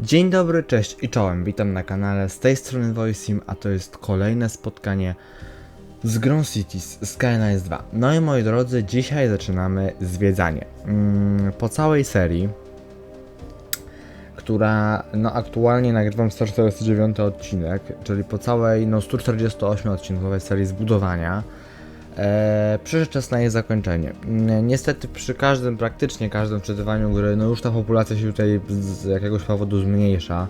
Dzień dobry, cześć i czołem, witam na kanale, z tej strony Voicesim, a to jest kolejne spotkanie z grą Cities Skylines 2. No i moi drodzy, dzisiaj zaczynamy zwiedzanie. Mm, po całej serii, która no aktualnie nagrywam 149 odcinek, czyli po całej no 148 odcinkowej serii zbudowania, E, przyszedł czas na jej zakończenie. Niestety przy każdym, praktycznie każdym przetrwaniu gry, no już ta populacja się tutaj z jakiegoś powodu zmniejsza.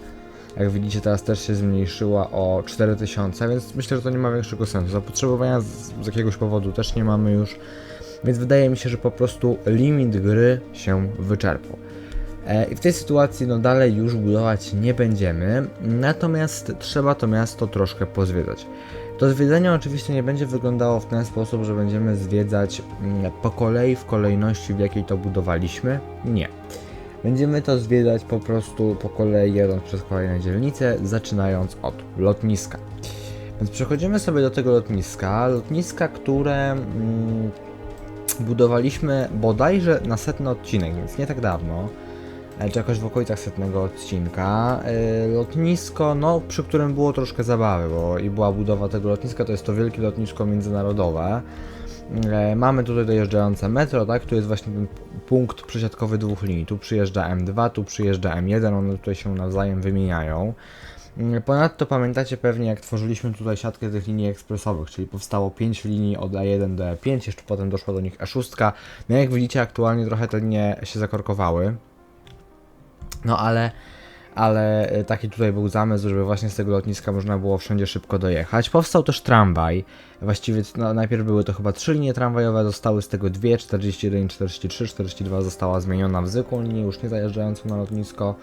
Jak widzicie teraz też się zmniejszyła o 4000, więc myślę, że to nie ma większego sensu. Zapotrzebowania z, z jakiegoś powodu też nie mamy już, więc wydaje mi się, że po prostu limit gry się wyczerpał. E, I w tej sytuacji no dalej już budować nie będziemy, natomiast trzeba to miasto troszkę pozwiedzać. To zwiedzanie oczywiście nie będzie wyglądało w ten sposób, że będziemy zwiedzać mm, po kolei w kolejności, w jakiej to budowaliśmy. Nie. Będziemy to zwiedzać po prostu po kolei, jadąc przez kolejne dzielnice, zaczynając od lotniska. Więc przechodzimy sobie do tego lotniska. Lotniska, które mm, budowaliśmy bodajże na setny odcinek, więc nie tak dawno czy jakoś w okolicach setnego odcinka. E, Lotnisko, no, przy którym było troszkę zabawy, bo i była budowa tego lotniska, to jest to wielkie lotnisko międzynarodowe. E, Mamy tutaj dojeżdżające metro, tak? Tu jest właśnie ten punkt przesiadkowy dwóch linii. Tu przyjeżdża M2, tu przyjeżdża M1, one tutaj się nawzajem wymieniają. Mm, Ponadto pamiętacie pewnie, jak tworzyliśmy tutaj siatkę tych linii ekspresowych, czyli powstało 5 linii od A1 do E5, jeszcze potem doszła do nich E6. No jak widzicie, aktualnie trochę te linie się zakorkowały. No ale, ale e, taki tutaj był zamysł, żeby właśnie z tego lotniska można było wszędzie szybko dojechać. Powstał też tramwaj. Właściwie no, najpierw były to chyba trzy linie tramwajowe, zostały z tego dwie, 41, 43, 42 została zmieniona w zwykłą linię, już nie zajeżdżającą na lotnisko.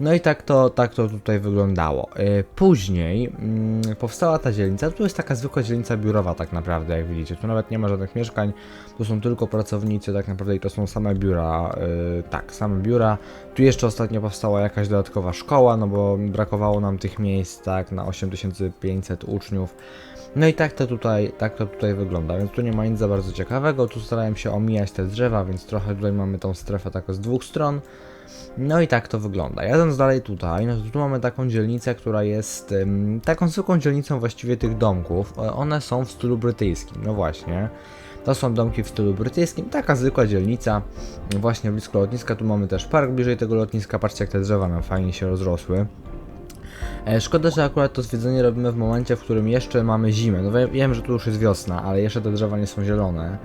No i tak to, tak to tutaj wyglądało. E, Później mm, powstała ta dzielnica. Tu jest taka zwykła dzielnica biurowa, tak naprawdę, jak widzicie. Tu nawet nie ma żadnych mieszkań, tu są tylko pracownicy, tak naprawdę, i to są same biura. e, tak, same biura. Tu jeszcze ostatnio powstała jakaś dodatkowa szkoła, no bo brakowało nam tych miejsc, tak, na 8500 uczniów. No i tak to tutaj, tak to tutaj wygląda, więc tu nie ma nic za bardzo ciekawego. Tu starałem się omijać te drzewa, więc trochę tutaj mamy tą strefę tak z dwóch stron. No i tak to wygląda. Jadąc dalej tutaj, no to tu mamy taką dzielnicę, która jest ym, taką zwykłą dzielnicą właściwie tych domków. O- One są w stylu brytyjskim, no właśnie. To są domki w stylu brytyjskim, taka zwykła dzielnica, właśnie blisko lotniska. Tu mamy też park bliżej tego lotniska. Patrzcie, jak te drzewa nam fajnie się rozrosły. E, Szkoda, że akurat to zwiedzenie robimy w momencie, w którym jeszcze mamy zimę. No wie- wiem, że tu już jest wiosna, ale jeszcze te drzewa nie są zielone.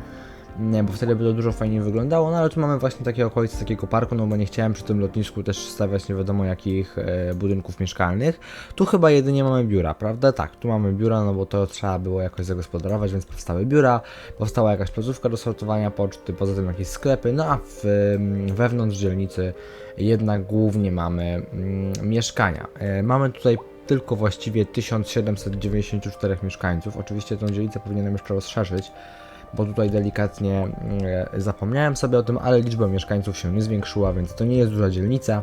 Nie, bo wtedy by to dużo fajniej wyglądało, no ale tu mamy właśnie takie okolice takiego parku, no bo nie chciałem przy tym lotnisku też stawiać nie wiadomo jakich e, budynków mieszkalnych. Tu chyba jedynie mamy biura, prawda? Tak, tu mamy biura, no bo to trzeba było jakoś zagospodarować, więc powstały biura, powstała jakaś placówka do sortowania poczty, poza tym jakieś sklepy, no a w, em, wewnątrz dzielnicy jednak głównie mamy mm, mieszkania. E, mamy tutaj tylko właściwie 1794 mieszkańców. Oczywiście tę dzielnicę powinienem jeszcze rozszerzyć, bo tutaj delikatnie e, zapomniałem sobie o tym, ale liczba mieszkańców się nie zwiększyła, więc to nie jest duża dzielnica.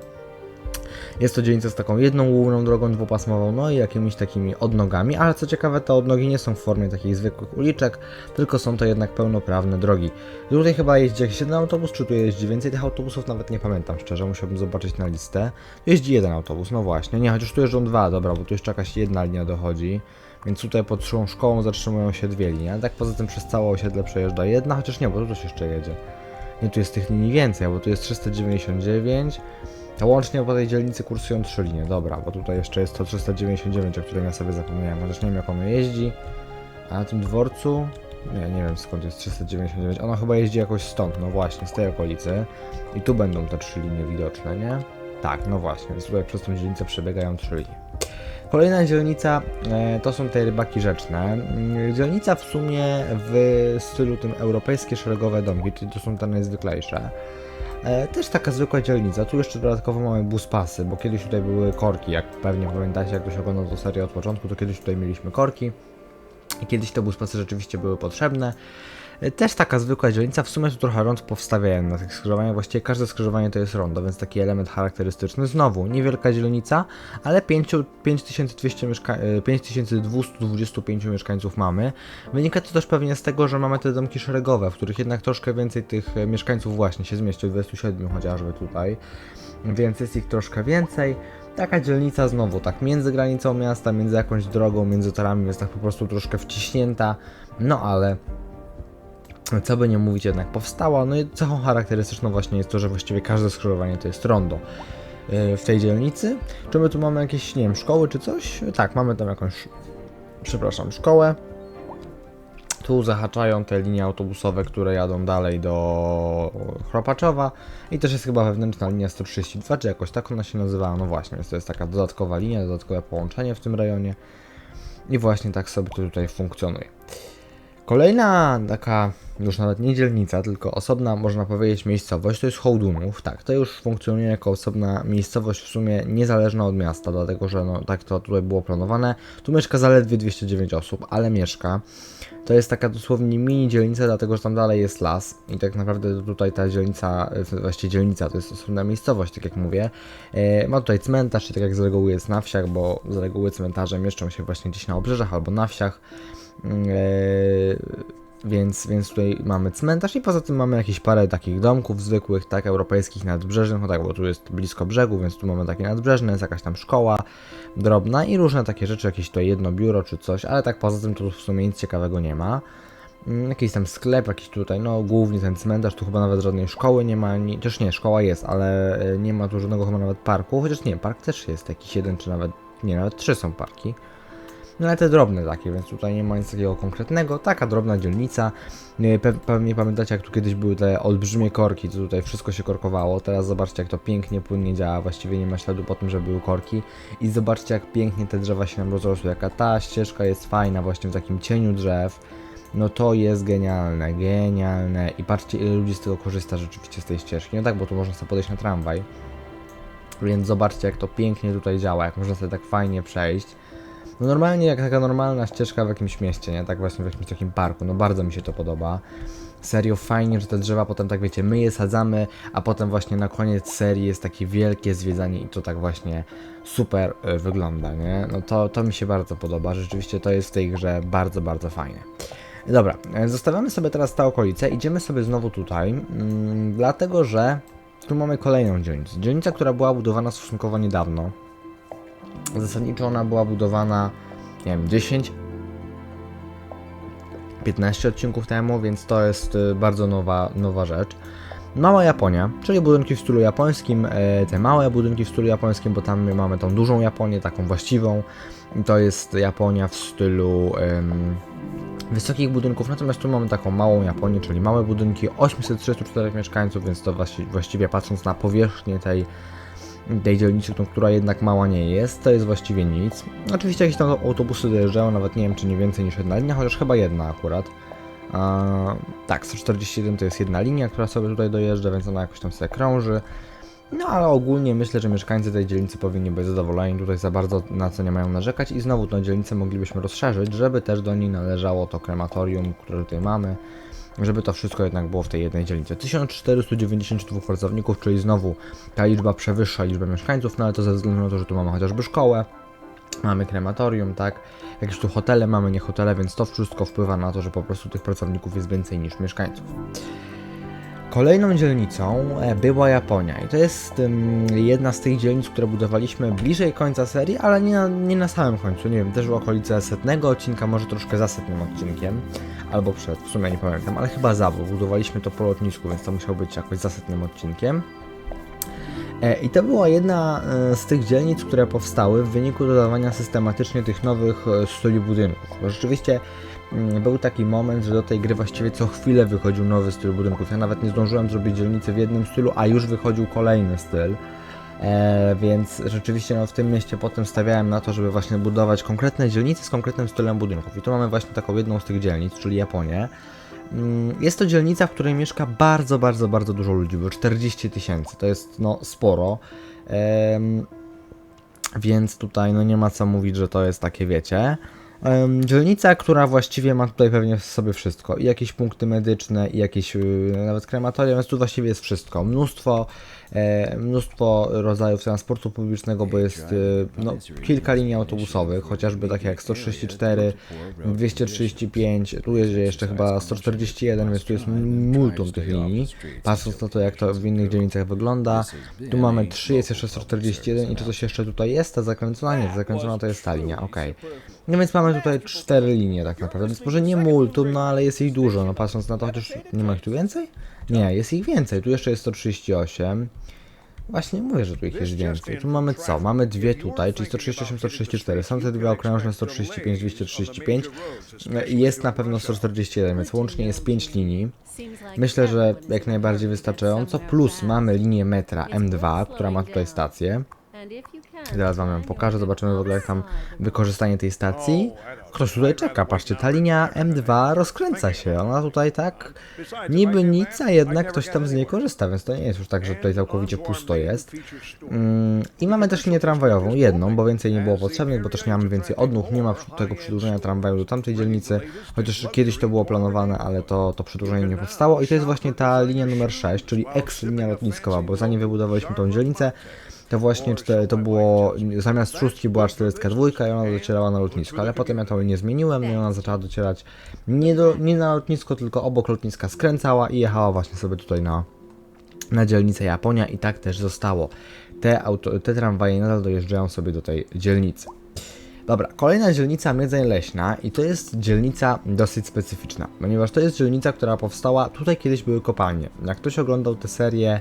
Jest to dzielnica z taką jedną główną drogą dwupasmową, no i jakimiś takimi odnogami, ale co ciekawe, te odnogi nie są w formie takich zwykłych uliczek, tylko są to jednak pełnoprawne drogi. Tutaj chyba jeździ jakiś jeden autobus, czy tu jeździ więcej tych autobusów, nawet nie pamiętam szczerze, musiałbym zobaczyć na listę. Jeździ jeden autobus, no właśnie, nie, chociaż tu jeżdżą dwa, dobra, bo tu jeszcze jakaś jedna linia dochodzi. Więc tutaj pod szłą szkołą zatrzymują się dwie linie, ale tak poza tym przez całe osiedle przejeżdża jedna, chociaż nie, bo tu coś jeszcze jedzie. Nie, tu jest tych linii więcej, bo tu jest 399, a łącznie po tej dzielnicy kursują trzy linie, dobra, bo tutaj jeszcze jest to 399, o którym ja sobie zapomniałem, chociaż nie wiem jak ono jeździ. A na tym dworcu, nie, nie wiem skąd jest 399, ono chyba jeździ jakoś stąd, no właśnie, z tej okolicy. I tu będą te trzy linie widoczne, nie? Tak, no właśnie, więc tutaj przez tą dzielnicę przebiegają trzy linie. Kolejna dzielnica e, to są te rybaki rzeczne. Mm, Dzielnica w sumie w stylu tym europejskie szeregowe domki, to są te najzwyklejsze. E, Też taka zwykła dzielnica. Tu jeszcze dodatkowo mamy buspasy, bo kiedyś tutaj były korki. Jak pewnie pamiętacie, jak ktoś oglądał tę serię od początku, to kiedyś tutaj mieliśmy korki. I kiedyś te buspasy rzeczywiście były potrzebne. E, Też taka zwykła dzielnica, w sumie tu trochę rond powstawiają na tych skrzyżowaniach, właściwie każde skrzyżowanie to jest rondo, więc taki element charakterystyczny. Znowu, niewielka dzielnica, ale 5, 5200 mieszka- e, 5225 mieszkańców mamy. Wynika to też pewnie z tego, że mamy te domki szeregowe, w których jednak troszkę więcej tych e, mieszkańców właśnie się zmieści, 27 chociażby tutaj, więc jest ich troszkę więcej. Taka dzielnica znowu, tak między granicą miasta, między jakąś drogą, między torami, jest tak po prostu troszkę wciśnięta, no ale co by nie mówić, jednak powstała. No i cechą charakterystyczną właśnie jest to, że właściwie każde skrzyżowanie to jest rondo yy, w tej dzielnicy. Czy my tu mamy jakieś, nie wiem, szkoły czy coś? Tak, mamy tam jakąś, przepraszam, szkołę. Tu zahaczają te linie autobusowe, które jadą dalej do Chropaczowa i też jest chyba wewnętrzna linia 132, czy jakoś tak ona się nazywała. No właśnie, więc to jest taka dodatkowa linia, dodatkowe połączenie w tym rejonie. I właśnie tak sobie to tutaj funkcjonuje. Kolejna taka, już nawet nie dzielnica, tylko osobna, można powiedzieć, miejscowość, to jest Hołdunów. Tak, to już funkcjonuje jako osobna miejscowość w sumie niezależna od miasta, dlatego że no, tak to tutaj było planowane. Tu mieszka zaledwie 209 osób, ale mieszka. To jest taka dosłownie mini dzielnica, dlatego że tam dalej jest las i tak naprawdę tutaj ta dzielnica, właściwie dzielnica to jest osobna miejscowość, tak jak mówię. E, ma tutaj cmentarz, tak jak z reguły jest na wsiach, bo z reguły cmentarze mieszczą się właśnie gdzieś na obrzeżach albo na wsiach. Eee, więc, więc tutaj mamy cmentarz i poza tym mamy jakieś parę takich domków zwykłych, tak, europejskich, nadbrzeżnych, no tak, bo tu jest blisko brzegu, więc tu mamy takie nadbrzeżne, jest jakaś tam szkoła drobna i różne takie rzeczy, jakieś to jedno biuro czy coś, ale tak poza tym tu w sumie nic ciekawego nie ma. Mm, Jakiś tam sklep, jakiś tutaj, no głównie ten cmentarz, tu chyba nawet żadnej szkoły nie ma, ani, też nie, szkoła jest, ale e, nie ma tu żadnego chyba nawet parku, chociaż nie, park też jest jakiś jeden, czy nawet, nie, nawet trzy są parki. No ale te drobne takie, więc tutaj nie ma nic takiego konkretnego. Taka drobna dzielnica. Nie, pe- Pewnie pamiętacie, jak tu kiedyś były te olbrzymie korki, to tutaj wszystko się korkowało. Teraz zobaczcie, jak to pięknie, płynnie działa. Właściwie nie ma śladu po tym, że były korki. I zobaczcie, jak pięknie te drzewa się nam rozrosły. Jaka ta ścieżka jest fajna, właśnie w takim cieniu drzew. No to jest genialne, genialne. I patrzcie, ile ludzi z tego korzysta rzeczywiście z tej ścieżki. No tak, bo tu można sobie podejść na tramwaj. Więc zobaczcie, jak to pięknie tutaj działa, jak można sobie tak fajnie przejść. No normalnie jak taka normalna ścieżka w jakimś mieście, nie? Tak właśnie w jakimś takim parku. No bardzo mi się to podoba. Serio fajnie, że te drzewa potem tak wiecie, my je sadzamy, a potem właśnie na koniec serii jest takie wielkie zwiedzanie i to tak właśnie super y, wygląda, nie? No to, to mi się bardzo podoba. Rzeczywiście to jest w tej grze bardzo, bardzo fajne. Dobra, e, zostawiamy sobie teraz te okolice, idziemy sobie znowu tutaj, mm, dlatego że tu mamy kolejną dzielnicę. Dzielnica, która była budowana stosunkowo niedawno. Zasadniczo ona była budowana, nie wiem, 10 15 odcinków temu, więc to jest y, bardzo nowa, nowa rzecz. Mała Japonia, czyli budynki w stylu japońskim, e, te małe budynki w stylu japońskim, bo tam my mamy tą dużą Japonię, taką właściwą. To jest Japonia w stylu em, wysokich budynków, natomiast tu mamy taką małą Japonię, czyli małe budynki, 834 mieszkańców, więc to właści- właściwie patrząc na powierzchnię tej tej dzielnicy, która jednak mała nie jest, to jest właściwie nic. Oczywiście jakieś tam autobusy dojeżdżają, nawet nie wiem czy nie więcej niż jedna linia, chociaż chyba jedna akurat. A, tak, 141 to jest jedna linia, która sobie tutaj dojeżdża, więc ona jakoś tam sobie krąży. No ale ogólnie myślę, że mieszkańcy tej dzielnicy powinni być zadowoleni, tutaj za bardzo na co nie mają narzekać i znowu tę dzielnicę moglibyśmy rozszerzyć, żeby też do niej należało to krematorium, które tutaj mamy, żeby to wszystko jednak było w tej jednej dzielnicy. 1492 pracowników, czyli znowu ta liczba przewyższa liczbę mieszkańców, no ale to ze względu na to, że tu mamy chociażby szkołę, mamy krematorium, tak, jakieś tu hotele, mamy nie hotele, więc to wszystko wpływa na to, że po prostu tych pracowników jest więcej niż mieszkańców. Kolejną dzielnicą e, była Japonia i to jest jedna z tych dzielnic, które budowaliśmy bliżej końca serii, ale nie na, nie na samym końcu, nie wiem, też w okolice setnego odcinka, może troszkę za setnym odcinkiem, albo przed, w sumie nie pamiętam, ale chyba za, bo budowaliśmy to po lotnisku, więc to musiał być jakoś za setnym odcinkiem. E, I to była jedna e, z tych dzielnic, które powstały w wyniku dodawania systematycznie tych nowych styli budynków. Bo rzeczywiście był taki moment, że do tej gry właściwie co chwilę wychodził nowy styl budynków. Ja nawet nie zdążyłem zrobić dzielnicy w jednym stylu, a już wychodził kolejny styl. E, więc rzeczywiście no, w tym mieście potem stawiałem na to, żeby właśnie budować konkretne dzielnice z konkretnym stylem budynków. I tu mamy właśnie taką jedną z tych dzielnic, czyli Japonię. Mm, Jest to dzielnica, w której mieszka bardzo, bardzo, bardzo dużo ludzi, bo 40 tysięcy to jest no sporo. Em, więc tutaj no nie ma co mówić, że to jest takie, wiecie. Dzielnica, która właściwie ma tutaj pewnie w sobie wszystko. I jakieś punkty medyczne, i jakieś y, nawet krematorium, więc tu właściwie jest wszystko. Mnóstwo, e, mnóstwo rodzajów transportu publicznego, bo jest y, no, kilka linii autobusowych, chociażby takie jak 134, 235, tu jest jeszcze chyba 141, więc tu jest multum tych linii. Patrząc na to, jak to w innych dzielnicach wygląda. Tu mamy 3, jest jeszcze 141 i czy coś jeszcze tutaj jest? Ta zakręcona? Nie, ta zakręcona to jest ta linia, okej. No więc mamy tutaj cztery linie tak naprawdę, więc może nie multum, no ale jest ich dużo, no patrząc na to, chociaż nie ma ich tu więcej? Nie, jest ich więcej, tu jeszcze jest 138. Właśnie mówię, że tu ich jest więcej. Tu mamy co? Mamy dwie tutaj, czyli 138, 134. Są te dwie okrężne 135, 235. I Jest na pewno 141, więc łącznie jest 5 linii. Myślę, że jak najbardziej wystarczająco. Plus mamy linię metra M2, która ma tutaj stację. Zaraz wam ją pokażę, zobaczymy w ogóle jak tam wykorzystanie tej stacji. Ktoś tutaj czeka, patrzcie, ta linia M2 rozkręca się, ona tutaj tak niby nic, a jednak ktoś tam z niej korzysta, więc to nie jest już tak, że tutaj całkowicie pusto jest. Mm, I mamy też linię tramwajową, jedną, bo więcej nie było potrzebnych, bo też nie mamy więcej odnóg, nie ma tego przedłużenia tramwaju do tamtej dzielnicy, chociaż kiedyś to było planowane, ale to, to przedłużenie nie powstało. I to jest właśnie ta linia numer 6, czyli ex-linia lotniskowa, bo zanim wybudowaliśmy tą dzielnicę, to właśnie to było, zamiast szóstki była 42 i ona docierała na lotnisko, ale potem ja to nie zmieniłem i ona zaczęła docierać nie, do, nie na lotnisko, tylko obok lotniska skręcała i jechała właśnie sobie tutaj na, na dzielnicę Japonia i tak też zostało. Te, auto, te tramwaje nadal dojeżdżają sobie do tej dzielnicy. Dobra, kolejna dzielnica Miedzeń Leśna i to jest dzielnica dosyć specyficzna, ponieważ to jest dzielnica, która powstała, tutaj kiedyś były kopalnie. Jak ktoś oglądał tę serię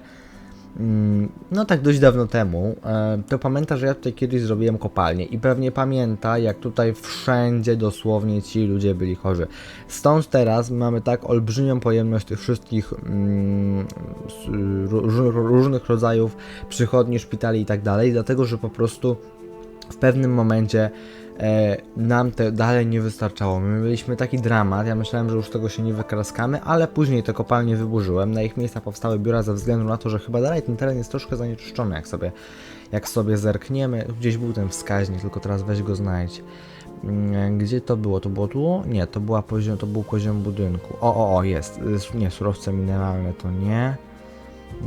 no tak dość dawno temu, e, to pamięta, że ja tutaj kiedyś zrobiłem kopalnię i pewnie pamięta, jak tutaj wszędzie dosłownie ci ludzie byli chorzy. Stąd teraz mamy tak olbrzymią pojemność tych wszystkich mm, różnych rodzajów przychodni, szpitali i tak dalej, dlatego że po prostu w pewnym momencie nam to dalej nie wystarczało. My mieliśmy taki dramat, ja myślałem, że już tego się nie wykraskamy, ale później te kopalnie wyburzyłem. Na ich miejsca powstały biura ze względu na to, że chyba dalej ten teren jest troszkę zanieczyszczony, jak sobie, jak sobie zerkniemy. Gdzieś był ten wskaźnik, tylko teraz weź go znajdź. Mm, Gdzie to było? To było tu? Nie, to, była poziom, to był poziom budynku. O, o, o, jest. Nie, surowce mineralne to nie.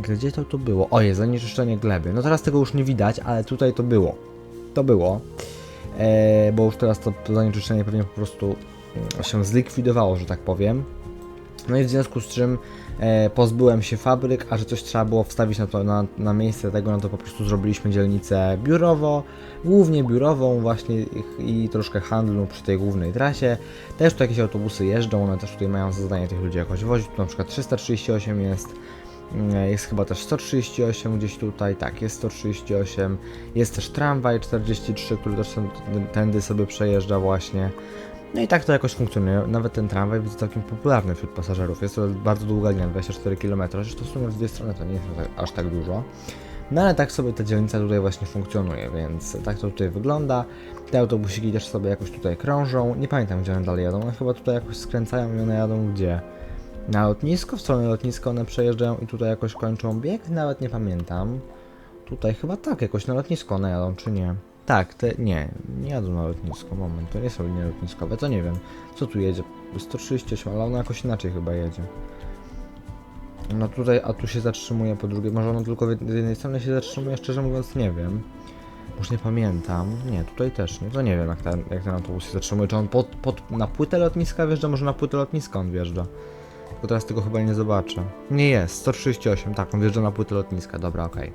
Gdzie to tu było? O, jest zanieczyszczenie gleby. No teraz tego już nie widać, ale tutaj to było. To było. E, bo już teraz to, zanieczyszczenie pewnie po prostu mm, się zlikwidowało, że tak powiem. No i w związku z czym e, pozbyłem się fabryk, a że coś trzeba było wstawić na, to, na, na miejsce tego, no to po prostu zrobiliśmy dzielnicę biurowo, głównie biurową właśnie i, i troszkę handlu przy tej głównej trasie. Też tu jakieś autobusy jeżdżą, one też tutaj mają za zadanie tych ludzi jakoś wozić. Tu na przykład 338 jest, jest chyba też 138 gdzieś tutaj, tak, jest 138. Jest też tramwaj 43, który też tędy sobie przejeżdża właśnie. No i tak to jakoś funkcjonuje. Nawet ten tramwaj jest całkiem popularny wśród pasażerów. Jest to bardzo długa linia, 24 km, zresztą w sumie w dwie strony to nie jest aż tak dużo. No ale tak sobie ta dzielnica tutaj właśnie funkcjonuje, więc tak to tutaj wygląda. Te autobusiki też sobie jakoś tutaj krążą. Nie pamiętam gdzie one dalej jadą, one chyba tutaj jakoś skręcają i one jadą gdzie? Na lotnisko, w stronę lotniska one przejeżdżają i tutaj jakoś kończą bieg? Nawet nie pamiętam. Tutaj chyba tak, jakoś na lotnisko one jadą, czy nie? Tak, te, nie, nie jadą na lotnisko, moment, to nie są linie lotniskowe, to nie wiem, co tu jedzie, 138, ale ona jakoś inaczej chyba jedzie. No tutaj, a tu się zatrzymuje po drugiej, może ona tylko z jednej strony się zatrzymuje, szczerze mówiąc nie wiem. Już nie pamiętam, nie, tutaj też nie, to nie wiem jak ten, jak ten autobus się zatrzymuje, czy on pod, pod, na płytę lotniska wjeżdża, może na płytę lotniska on wjeżdża. Tylko teraz tego chyba nie zobaczę. Nie jest, 138, tak, on wjeżdża na płytę lotniska, dobra, okej.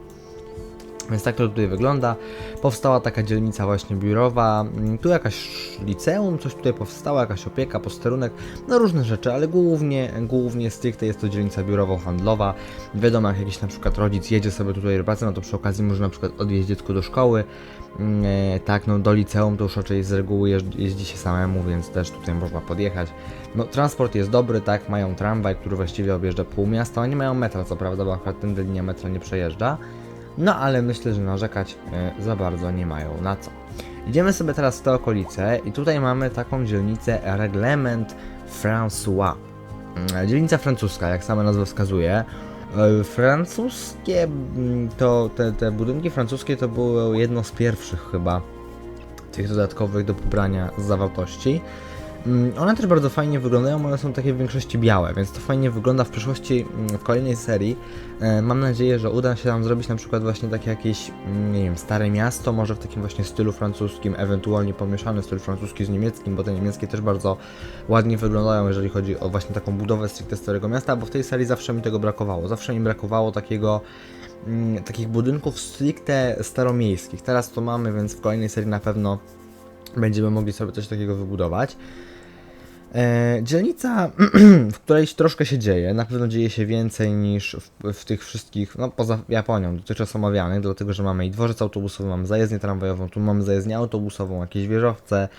Więc tak to tutaj wygląda. Powstała taka dzielnica właśnie biurowa. Mm, Tu jakaś liceum, coś tutaj powstało, jakaś opieka, posterunek, no różne rzeczy, ale głównie, głównie stricte jest to dzielnica biurowo-handlowa. Wiadomo, jak jakiś na przykład rodzic jedzie sobie tutaj do pracy, no to przy okazji może na przykład odwieźć dziecko do szkoły. Mm, e, Tak, no do liceum to już raczej z reguły jeździ się samemu, więc też tutaj można podjechać. No transport jest dobry, tak, mają tramwaj, który właściwie objeżdża pół miasta, oni mają metra, co prawda, bo akurat tędy linia metra nie przejeżdża. No ale myślę, że narzekać e, za bardzo nie mają na co. Idziemy sobie teraz w te okolice i tutaj mamy taką dzielnicę Reglement François. Mm, Dzielnica francuska, jak sama nazwa wskazuje. E, Francuskie, mm, to te, te budynki francuskie to było jedno z pierwszych chyba tych dodatkowych do pobrania zawartości. Mm, One też bardzo fajnie wyglądają, one są takie w większości białe, więc to fajnie wygląda w przyszłości mm, w kolejnej serii. E, Mam nadzieję, że uda się nam zrobić na przykład właśnie takie jakieś, mm, nie wiem, stare miasto, może w takim właśnie stylu francuskim, ewentualnie pomieszany styl francuski z niemieckim, bo te niemieckie też bardzo ładnie wyglądają, jeżeli chodzi o właśnie taką budowę stricte starego miasta, bo w tej serii zawsze mi tego brakowało. Zawsze mi brakowało takiego takich budynków stricte staromiejskich. Teraz to mamy, więc w kolejnej serii na pewno będziemy mogli sobie coś takiego wybudować. E, dzielnica, w której troszkę się dzieje, na pewno dzieje się więcej niż w, w tych wszystkich, no poza Japonią, dotychczas omawianych, dlatego że mamy i dworzec autobusowy, mamy zajezdnię tramwajową, tu mamy zajezdnię autobusową, jakieś wieżowce,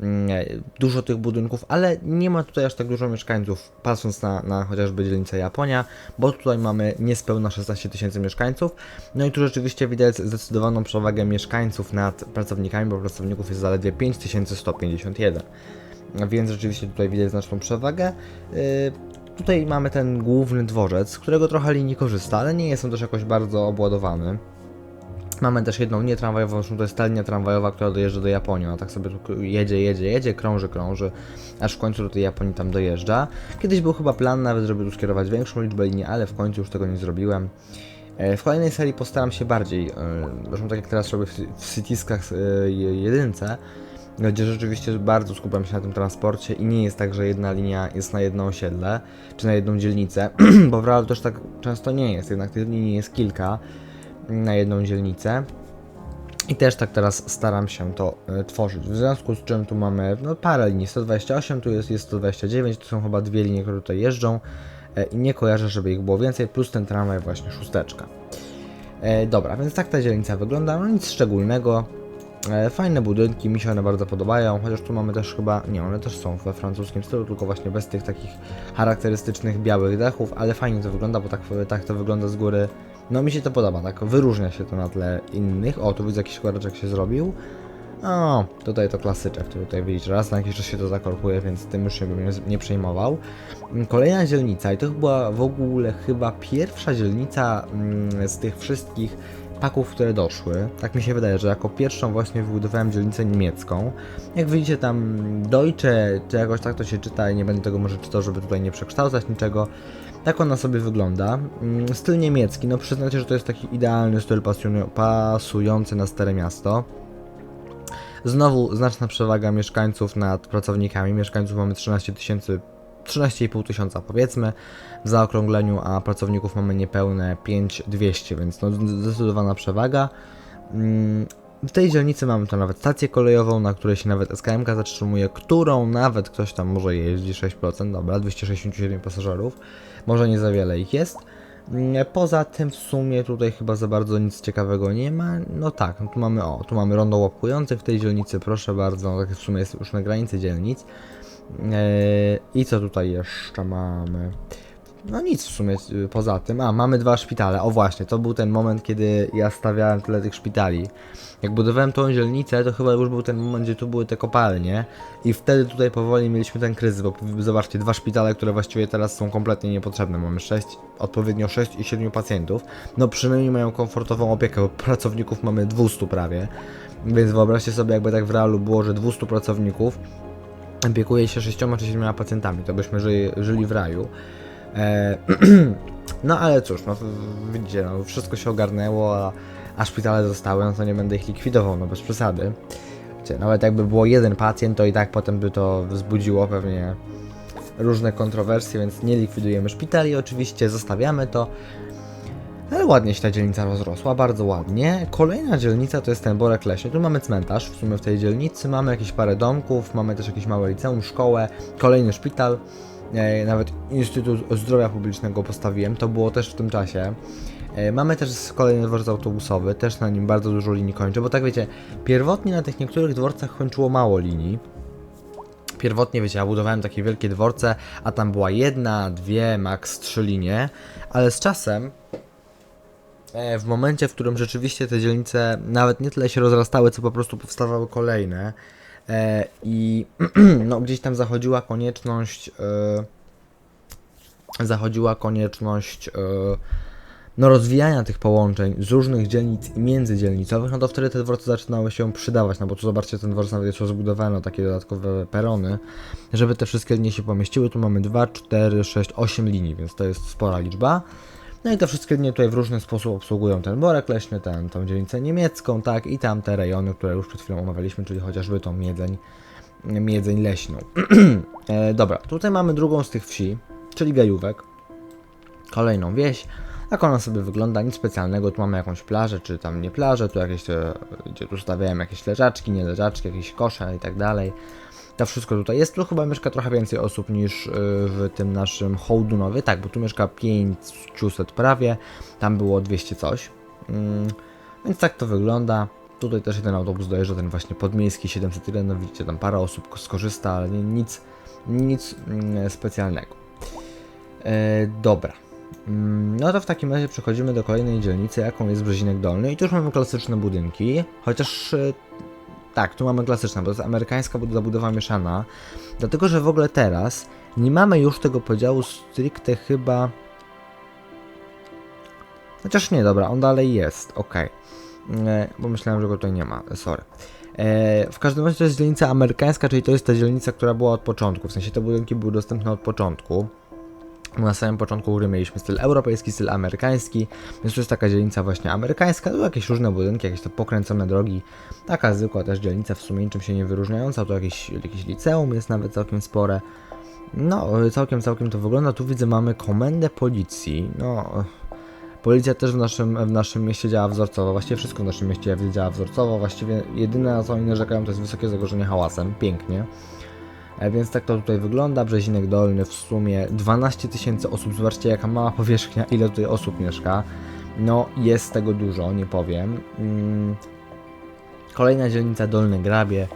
mm, e, dużo tych budynków, ale nie ma tutaj aż tak dużo mieszkańców, patrząc na, na chociażby dzielnicę Japonia, bo tutaj mamy niespełna 16 tysięcy mieszkańców, no i tu rzeczywiście widać zdecydowaną przewagę mieszkańców nad pracownikami, bo pracowników jest zaledwie 5151 więc rzeczywiście tutaj widać znaczną przewagę. Yy, Tutaj mamy ten główny dworzec, z którego trochę linii korzysta, ale nie jest on też jakoś bardzo obładowany. Mamy też jedną nie tramwajową, to jest ta linia tramwajowa, która dojeżdża do Japonii. Ona tak sobie jedzie, jedzie, jedzie, krąży, krąży, aż w końcu do tej Japonii tam dojeżdża. Kiedyś był chyba plan nawet, żeby tu skierować większą liczbę linii, ale w końcu już tego nie zrobiłem. E, W kolejnej serii postaram się bardziej, e, zresztą tak jak teraz robię w, Cityskach e, je- jedynce, gdzie rzeczywiście bardzo skupiam się na tym transporcie i nie jest tak, że jedna linia jest na jedno osiedle, czy na jedną dzielnicę, bo w realu też tak często nie jest, jednak tych linii jest kilka na jedną dzielnicę. I też tak teraz staram się to e, tworzyć. W związku z czym tu mamy no, parę linii, 128, tu jest, jest 129, to są chyba dwie linie, które tutaj jeżdżą e, i nie kojarzę, żeby ich było więcej, plus ten tramwaj właśnie szósteczka. E, dobra, więc tak ta dzielnica wygląda, no nic szczególnego. E, fajne budynki, mi się one bardzo podobają, chociaż tu mamy też chyba, nie, one też są we francuskim stylu, tylko właśnie bez tych takich charakterystycznych białych dachów, ale fajnie to wygląda, bo tak, tak to wygląda z góry. No mi się to podoba, tak wyróżnia się to na tle innych. O, tu widzę jakiś koreczek się zrobił. O, tutaj to klasyczek, który tutaj widzicie, raz na jakiś czas się to zakorkuje, więc tym już się bym nie, nie przejmował. Mm, Kolejna dzielnica i to była w ogóle chyba pierwsza dzielnica mm, z tych wszystkich paków, które doszły. Tak mi się wydaje, że jako pierwszą właśnie wybudowałem dzielnicę niemiecką. Jak widzicie tam Deutsche, czy jakoś tak to się czyta i nie będę tego może czytał, żeby tutaj nie przekształcać niczego. Tak ona sobie wygląda. Mm, Styl niemiecki, no przyznacie, że to jest taki idealny styl pasujący na stare miasto. Znowu znaczna przewaga mieszkańców nad pracownikami. Mieszkańców mamy 13 tysięcy, 13,5 tysiąca powiedzmy w zaokrągleniu, a pracowników mamy niepełne 5200, więc no zdecydowana przewaga. Mm, W tej dzielnicy mamy tu nawet stację kolejową, na której się nawet SKMK zatrzymuje, którą nawet ktoś tam może jeździ, 6%, dobra, 267 pasażerów, może nie za wiele ich jest. Mm, Poza tym w sumie tutaj chyba za bardzo nic ciekawego nie ma. No tak, no tu mamy o, tu mamy rondo łapkujących w tej dzielnicy, proszę bardzo, no tak w sumie jest już na granicy dzielnic. Eee, I co tutaj jeszcze mamy? No nic w sumie y, poza tym. A, mamy dwa szpitale. O właśnie, to był ten moment, kiedy ja stawiałem tyle tych szpitali. Jak budowałem tą dzielnicę, to chyba już był ten moment, gdzie tu były te kopalnie. I wtedy tutaj powoli mieliśmy ten kryzys, bo zobaczcie, dwa szpitale, które właściwie teraz są kompletnie niepotrzebne. Mamy 6, odpowiednio 6 i 7 pacjentów. No przynajmniej mają komfortową opiekę, bo pracowników mamy 200 prawie. Więc wyobraźcie sobie, jakby tak w realu było, że 200 pracowników opiekuje się 6 czy 7 pacjentami, to byśmy żyli, żyli w raju. E, no ale cóż, no widzicie, no, wszystko się ogarnęło, a, a szpitale zostały, no to nie będę ich likwidował, no bez przesady. Wiecie, nawet jakby było jeden pacjent, to i tak potem by to wzbudziło pewnie różne kontrowersje, więc nie likwidujemy szpitali, oczywiście zostawiamy to. Ale ładnie się ta dzielnica rozrosła, bardzo ładnie. Kolejna dzielnica to jest ten Borek Leśny. Tu mamy cmentarz w sumie w tej dzielnicy, mamy jakieś parę domków, mamy też jakieś małe liceum, szkołę, kolejny szpital. E, nawet Instytut Zdrowia Publicznego postawiłem, to było też w tym czasie. E, Mamy też kolejny dworzec autobusowy, też na nim bardzo dużo linii kończy, bo tak wiecie, pierwotnie na tych niektórych dworcach kończyło mało linii. Pierwotnie, wiecie, ja budowałem takie wielkie dworce, a tam była jedna, dwie, maks trzy linie, ale z czasem w momencie, w którym rzeczywiście te dzielnice nawet nie tyle się rozrastały, co po prostu powstawały kolejne e, i no, gdzieś tam zachodziła konieczność e, zachodziła konieczność e, no, rozwijania tych połączeń z różnych dzielnic i międzydzielnicowych, no to wtedy te dworce zaczynały się przydawać, no bo tu zobaczcie, ten dworzec nawet jest rozbudowany o takie dodatkowe perony, żeby te wszystkie linie się pomieściły. Tu mamy 2, 4, 6, 8 linii, więc to jest spora liczba. No i te wszystkie linie tutaj w różny sposób obsługują ten borek leśny, ten, tą dzielnicę niemiecką, tak, i tam te rejony, które już przed chwilą omawialiśmy, czyli chociażby tą miedzeń, miedzeń leśną. e, dobra, tutaj mamy drugą z tych wsi, czyli Gajówek. Kolejną wieś. Jak ona sobie wygląda, nic specjalnego, tu mamy jakąś plażę, czy tam nie plażę, tu jakieś, e, gdzie tu stawiałem jakieś leżaczki, nie leżaczki, jakieś kosze i tak dalej. To wszystko tutaj jest, tu chyba mieszka trochę więcej osób niż y, w tym naszym Hołdunowie, tak, bo tu mieszka 500 prawie, tam było 200 coś. Mm, więc tak to wygląda. Tutaj też jeden autobus dojeżdża, ten właśnie podmiejski 701, no widzicie, tam parę osób skorzysta, ale nic, nic mm, specjalnego. E, dobra. Mm, No to w takim razie przechodzimy do kolejnej dzielnicy, jaką jest Brzezinek Dolny. I tu już mamy klasyczne budynki, chociaż e, tak, tu mamy klasyczne, bo to jest amerykańska bud- zabudowa mieszana. Dlatego, że w ogóle teraz nie mamy już tego podziału stricte chyba. Chociaż nie, dobra, on dalej jest, okej. E, Bo myślałem, że go tutaj nie ma, sorry. E, w każdym razie to jest dzielnica amerykańska, czyli to jest ta dzielnica, która była od początku. W sensie te budynki były dostępne od początku. Na samym początku góry mieliśmy styl europejski, styl amerykański, więc to jest taka dzielnica właśnie amerykańska, tu jakieś różne budynki, jakieś to pokręcone drogi, taka zwykła też dzielnica w sumie niczym się nie wyróżniająca, tu jakieś, jakieś liceum jest nawet całkiem spore. No, całkiem, całkiem to wygląda. Tu widzę, mamy komendę policji. No, policja też w naszym, w naszym mieście działa wzorcowo. Właściwie wszystko w naszym mieście działa wzorcowo. Właściwie jedyne co oni narzekają to jest wysokie zagrożenie hałasem. Pięknie. E, Więc tak to tutaj wygląda. Brzezinek Dolny w sumie 12 tysięcy osób. Zobaczcie jaka mała powierzchnia, ile tutaj osób mieszka. No jest tego dużo, nie powiem. Mm. Kolejna dzielnica Dolne Grabie.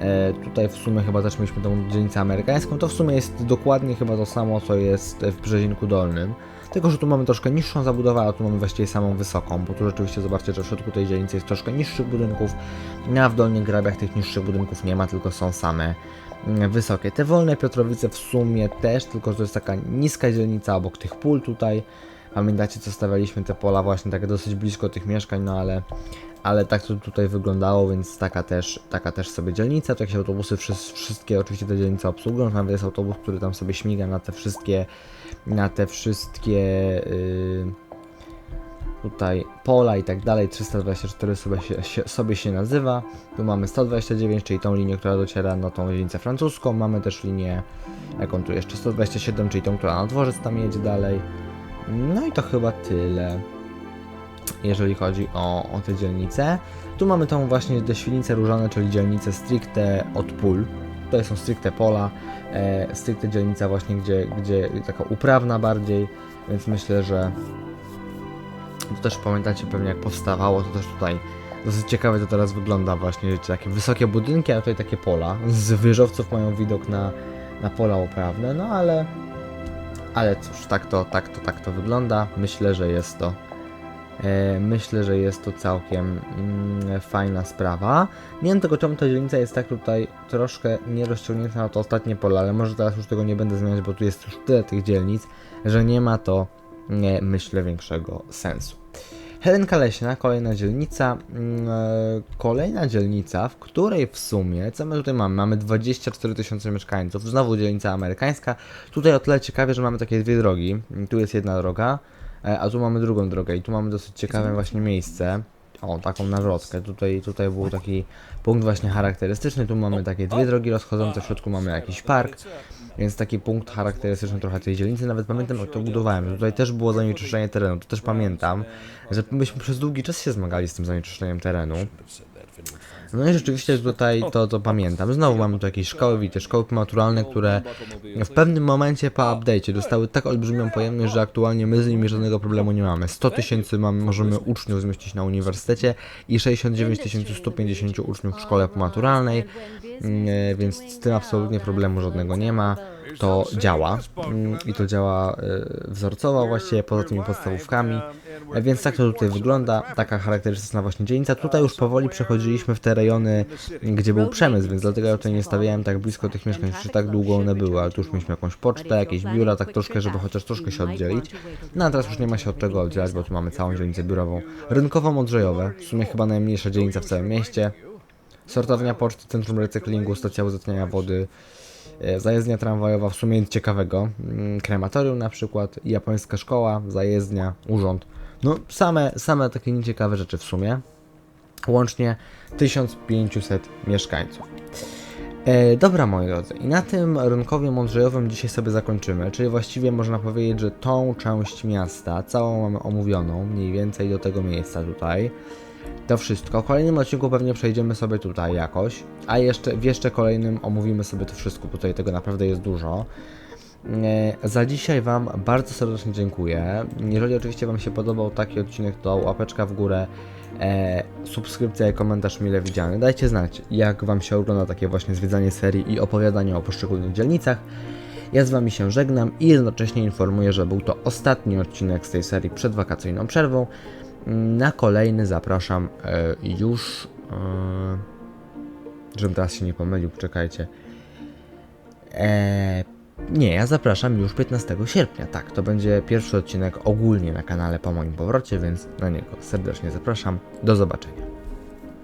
E, tutaj w sumie chyba też mieliśmy tą dzielnicę amerykańską. To w sumie jest dokładnie chyba to samo, co jest w Brzezinku Dolnym. Tylko, że tu mamy troszkę niższą zabudowę, a tu mamy właściwie samą wysoką, bo tu rzeczywiście zobaczcie, że w środku tej dzielnicy jest troszkę niższych budynków, no a w Dolnych Grabiach tych niższych budynków nie ma, tylko są same wysokie. Te wolne Piotrowice w sumie też, tylko że to jest taka niska dzielnica obok tych pól tutaj. Pamiętacie, co stawialiśmy te pola właśnie tak dosyć blisko tych mieszkań, no ale, ale tak to tutaj wyglądało, więc taka też, taka też sobie dzielnica. Tu jakieś autobusy, wszys- wszystkie oczywiście te dzielnice obsługują. Nawet jest autobus, który tam sobie śmiga na te wszystkie, na te wszystkie yy, tutaj pola i tak dalej. 324 sobie się, sobie się nazywa. Tu mamy 129, czyli tą linię, która dociera na tą dzielnicę francuską. Mamy też linię, jaką tu jeszcze 127, czyli tą, która na dworzec tam jedzie dalej. No i to chyba tyle, jeżeli chodzi o, o te dzielnice. Tu mamy tą właśnie te świnice różane, czyli dzielnice stricte od pól. Tutaj są stricte pola, e, stricte dzielnica właśnie, gdzie, gdzie taka uprawna bardziej, więc myślę, że to też pamiętacie pewnie jak powstawało, to też tutaj dosyć ciekawe to teraz wygląda właśnie, że takie wysokie budynki, a tutaj takie pola. Z wieżowców mają widok na, na pola uprawne, no ale ale cóż, tak to, tak to, tak to wygląda. Myślę, że jest to. E, myślę, że jest to całkiem mm, fajna sprawa. Nie wiem tylko czemu ta dzielnica jest tak tutaj troszkę nierozciągnięta na to ostatnie pole, ale może teraz już tego nie będę zmieniać, bo tu jest już tyle tych dzielnic, że nie ma to, nie, myślę, większego sensu. Helenka Leśna, kolejna dzielnica. mm, e, Kolejna dzielnica, w której w sumie, co my tutaj mamy? Mamy 24 tysiące mieszkańców, znowu dzielnica amerykańska. Tutaj o tyle ciekawie, że mamy takie dwie drogi. Tu jest jedna droga, e, a tu mamy drugą drogę i tu mamy dosyć ciekawe właśnie miejsce. O, taką nawrotkę. Tutaj, tutaj był taki punkt właśnie charakterystyczny. Tu mamy takie dwie drogi rozchodzące, w środku mamy jakiś park. Więc taki punkt charakterystyczny trochę tej dzielnicy, nawet pamiętam jak to budowałem, tutaj też było zanieczyszczenie terenu, to też pamiętam, że myśmy przez długi czas się zmagali z tym zanieczyszczeniem terenu. No i rzeczywiście tutaj to, to pamiętam. Znowu mamy tu jakieś szkoły, widzicie, szkoły maturalne, które w pewnym momencie po update'cie dostały tak olbrzymią pojemność, że aktualnie my z nimi żadnego problemu nie mamy. 100 tysięcy możemy uczniów zmieścić na uniwersytecie i 69 150 uczniów w szkole pomaturalnej, mm, więc z tym absolutnie problemu żadnego nie ma. To działa mm, i to działa e, wzorcowo właściwie poza tymi podstawówkami. E, Więc tak to tutaj wygląda, taka charakterystyczna właśnie dzielnica. Tutaj już powoli przechodziliśmy w te rejony, gdzie był przemysł, więc dlatego ja tutaj nie stawiałem tak blisko tych mieszkań, czy tak długo one były, ale tu już mieliśmy jakąś pocztę, jakieś biura, tak troszkę, żeby chociaż troszkę się oddzielić. No a teraz już nie ma się od czego oddzielać, bo tu mamy całą dzielnicę biurową. Rynkowo-Modrzejowe, w sumie chyba najmniejsza dzielnica w całym mieście. Sortownia poczty, centrum recyklingu, stacja uzetniania wody, zajezdnia tramwajowa, w sumie nic ciekawego, mm, krematorium na przykład, japońska szkoła, zajezdnia, urząd. No same, same takie nieciekawe rzeczy w sumie. Łącznie 1500 mieszkańców. E, dobra moi drodzy, i na tym rynkowie mądrzejowym dzisiaj sobie zakończymy, czyli właściwie można powiedzieć, że tą część miasta, całą mamy omówioną, mniej więcej do tego miejsca tutaj. To wszystko. W kolejnym odcinku pewnie przejdziemy sobie tutaj jakoś, a jeszcze w jeszcze kolejnym omówimy sobie to wszystko, bo tutaj tego naprawdę jest dużo. E, Za dzisiaj Wam bardzo serdecznie dziękuję. Jeżeli oczywiście Wam się podobał taki odcinek, to łapeczka w górę, e, subskrypcja i komentarz mile widziany. Dajcie znać, jak Wam się ogląda takie właśnie zwiedzanie serii i opowiadanie o poszczególnych dzielnicach. Ja z Wami się żegnam i jednocześnie informuję, że był to ostatni odcinek z tej serii przed wakacyjną przerwą. Na kolejny zapraszam e, już. E, żebym teraz się nie pomylił, czekajcie. E, nie, ja zapraszam już 15 sierpnia. Tak, to będzie pierwszy odcinek ogólnie na kanale po moim powrocie, więc na niego serdecznie zapraszam. Do zobaczenia.